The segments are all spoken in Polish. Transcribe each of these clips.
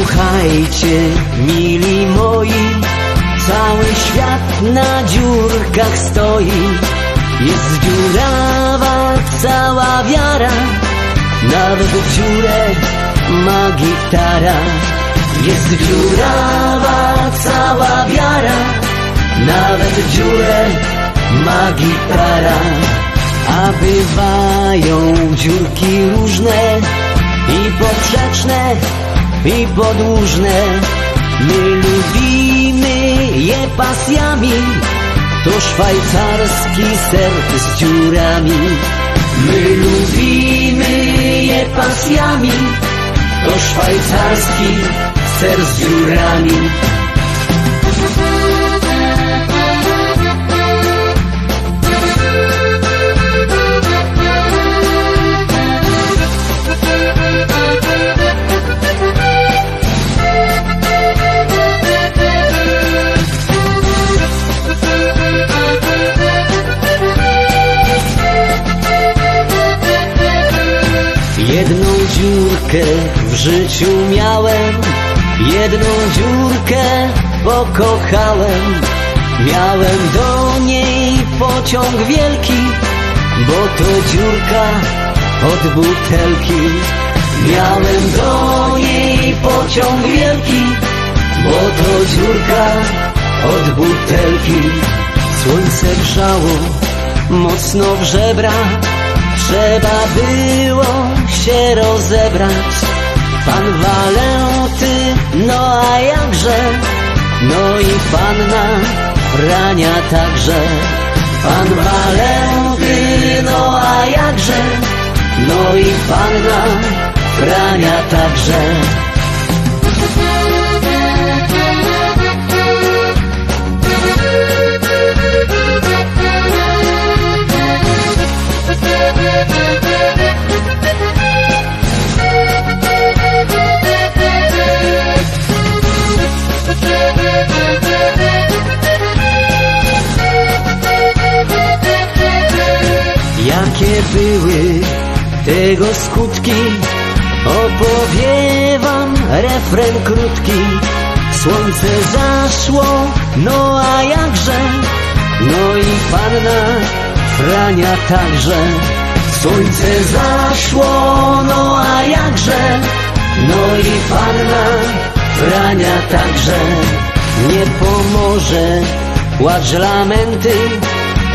Witajcie, mili moi, cały świat na dziurkach stoi. Jest dziurawa cała wiara, nawet dziurę ma gitara. Jest dziurawa cała wiara, nawet dziurę ma gitara. A bywają dziurki różne i poprzeczne i podłużne. My lubimy je pasjami, to szwajcarski ser z dziurami. My lubimy je pasjami, to szwajcarski ser z dziurami. W życiu miałem, jedną dziurkę pokochałem. Miałem do niej pociąg wielki, bo to dziurka od butelki. Miałem do niej pociąg wielki, bo to dziurka od butelki. Słońce grzało mocno w żebra, trzeba było się rozebrać. Pan Walenty, no a jakże, no i panna Frania także. Pan Walenty, no a jakże, no i panna Frania także. Jakie były tego skutki? Opowie wam refren krótki. Słońce zaszło, no a jakże? No i panna Frania także. Słońce zaszło, no a jakże? No i panna Frania także. Nie pomoże płacz lamenty,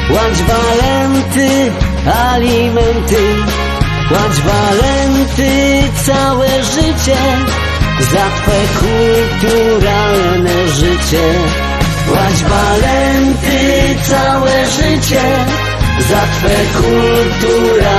Płacz walenty, alimenty, płacz walenty całe życie za twe kulturalne życie. Płacz walenty całe życie za twe kulturalne.